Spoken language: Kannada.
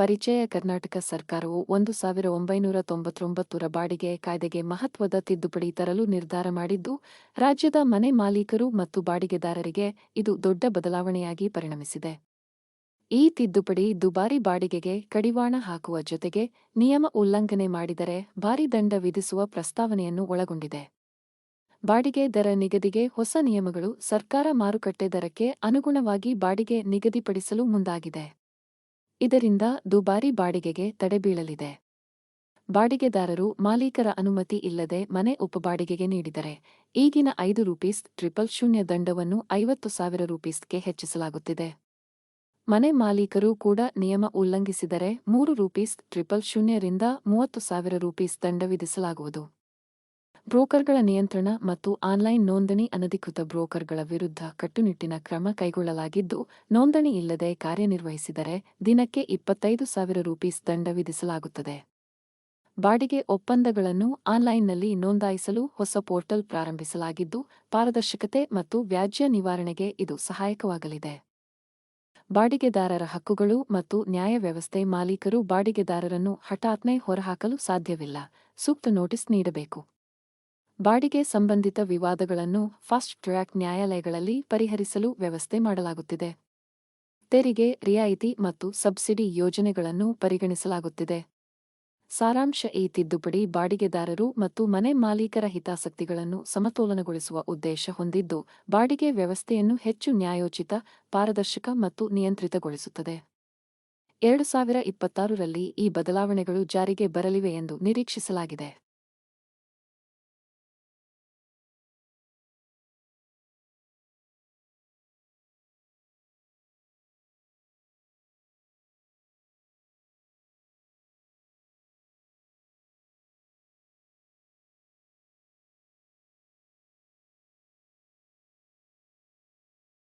ಪರಿಚಯ ಕರ್ನಾಟಕ ಸರ್ಕಾರವು ಒಂದು ಸಾವಿರ ಒಂಬೈನೂರ ತೊಂಬತ್ತೊಂಬತ್ತರ ಬಾಡಿಗೆ ಕಾಯ್ದೆಗೆ ಮಹತ್ವದ ತಿದ್ದುಪಡಿ ತರಲು ನಿರ್ಧಾರ ಮಾಡಿದ್ದು, ರಾಜ್ಯದ ಮನೆ ಮಾಲೀಕರು ಮತ್ತು ಬಾಡಿಗೆದಾರರಿಗೆ ಇದು ದೊಡ್ಡ ಬದಲಾವಣೆಯಾಗಿ ಪರಿಣಮಿಸಿದೆ. ಈ ತಿದ್ದುಪಡಿ ದುಬಾರಿ ಬಾಡಿಗೆಗೆ ಕಡಿವಾಣ ಹಾಕುವ ಜೊತೆಗೆ ನಿಯಮ ಉಲ್ಲಂಘನೆ ಮಾಡಿದರೆ ಭಾರಿ ದಂಡ ವಿಧಿಸುವ ಪ್ರಸ್ತಾವನೆಯನ್ನು ಒಳಗೊಂಡಿದೆ. ಬಾಡಿಗೆ ದರ ನಿಗದಿಗೆ ಹೊಸ ನಿಯಮಗಳು ಸರ್ಕಾರ ಮಾರುಕಟ್ಟೆ ದರಕ್ಕೆ ಅನುಗುಣವಾಗಿ ಬಾಡಿಗೆ ನಿಗದಿಪಡಿಸಲು ಮುಂದಾಗಿದೆ. ಇದರಿಂದ ದುಬಾರಿ ಬಾಡಿಗೆಗೆ ತಡೆಬೀಳಲಿದೆ ಬಾಡಿಗೆದಾರರು ಮಾಲೀಕರ ಅನುಮತಿ ಇಲ್ಲದೆ ಮನೆ ಉಪಬಾಡಿಗೆಗೆ ನೀಡಿದರೆ, ಈಗಿನ ಐದು ರೂಪೀಸ್ ಟ್ರಿಪಲ್ ಶೂನ್ಯ ದಂಡವನ್ನು ಐವತ್ತು ಸಾವಿರ ರೂಪೀಸ್ಗೆ ಹೆಚ್ಚಿಸಲಾಗುತ್ತಿದೆ. ಮನೆ ಮಾಲೀಕರು ಕೂಡ ನಿಯಮ ಉಲ್ಲಂಘಿಸಿದರೆ ಮೂರು ರೂಪೀಸ್ ಟ್ರಿಪಲ್ ಶೂನ್ಯರಿಂದ ಮೂವತ್ತು ಸಾವಿರ ರೂಪೀಸ್ ದಂಡ ವಿಧಿಸಲಾಗುವುದು. ಬ್ರೋಕರ್ಗಳ ನಿಯಂತ್ರಣ ಮತ್ತು ಆನ್ಲೈನ್ ನೋಂದಣಿ ಅನಧಿಕೃತ ಬ್ರೋಕರ್ಗಳ ವಿರುದ್ಧ ಕಟ್ಟುನಿಟ್ಟಿನ ಕ್ರಮ ಕೈಗೊಳ್ಳಲಾಗಿದ್ದು, ನೋಂದಣಿ ಇಲ್ಲದೆ ಕಾರ್ಯನಿರ್ವಹಿಸಿದರೆ ದಿನಕ್ಕೆ ಇಪ್ಪತ್ತೈದು ಸಾವಿರ ರೂಪೀಸ್ ದಂಡ ವಿಧಿಸಲಾಗುತ್ತದೆ. ಬಾಡಿಗೆ ಒಪ್ಪಂದಗಳನ್ನು ಆನ್ಲೈನ್ನಲ್ಲಿ ನೋಂದಾಯಿಸಲು ಹೊಸ ಪೋರ್ಟಲ್ ಪ್ರಾರಂಭಿಸಲಾಗಿದ್ದು, ಪಾರದರ್ಶಕತೆ ಮತ್ತು ವ್ಯಾಜ್ಯ ನಿವಾರಣೆಗೆ ಇದು ಸಹಾಯಕವಾಗಲಿದೆ. ಬಾಡಿಗೆದಾರರ ಹಕ್ಕುಗಳು ಮತ್ತು ನ್ಯಾಯ ವ್ಯವಸ್ಥೆ ಮಾಲೀಕರು ಬಾಡಿಗೆದಾರರನ್ನು ಹಠಾತ್ನೇ ಹೊರಹಾಕಲು ಸಾಧ್ಯವಿಲ್ಲ. ಸೂಕ್ತ ನೋಟಿಸ್ ನೀಡಬೇಕು. ಬಾಡಿಗೆ ಸಂಬಂಧಿತ ವಿವಾದಗಳನ್ನು ಫಾಸ್ಟ್ ಟ್ರ್ಯಾಕ್ ನ್ಯಾಯಾಲಯಗಳಲ್ಲಿ ಪರಿಹರಿಸಲು ವ್ಯವಸ್ಥೆ ಮಾಡಲಾಗುತ್ತಿದೆ. ತೆರಿಗೆ, ರಿಯಾಯಿತಿ ಮತ್ತು ಸಬ್ಸಿಡಿ ಯೋಜನೆಗಳನ್ನು ಪರಿಗಣಿಸಲಾಗುತ್ತಿದೆ. ಸಾರಾಂಶ ಈ ತಿದ್ದುಪಡಿ ಬಾಡಿಗೆದಾರರು ಮತ್ತು ಮನೆ ಮಾಲೀಕರ ಹಿತಾಸಕ್ತಿಗಳನ್ನು ಸಮತೋಲನಗೊಳಿಸುವ ಉದ್ದೇಶ ಹೊಂದಿದ್ದು, ಬಾಡಿಗೆ ವ್ಯವಸ್ಥೆಯನ್ನು ಹೆಚ್ಚು ನ್ಯಾಯೋಚಿತ, ಪಾರದರ್ಶಕ ಮತ್ತು ನಿಯಂತ್ರಿತಗೊಳಿಸುತ್ತದೆ. ಎರಡು ಸಾವಿರ ಇಪ್ಪತ್ತಾರರಲ್ಲಿ ಈ ಬದಲಾವಣೆಗಳು ಜಾರಿಗೆ ಬರಲಿವೆ ಎಂದು ನಿರೀಕ್ಷಿಸಲಾಗಿದೆ.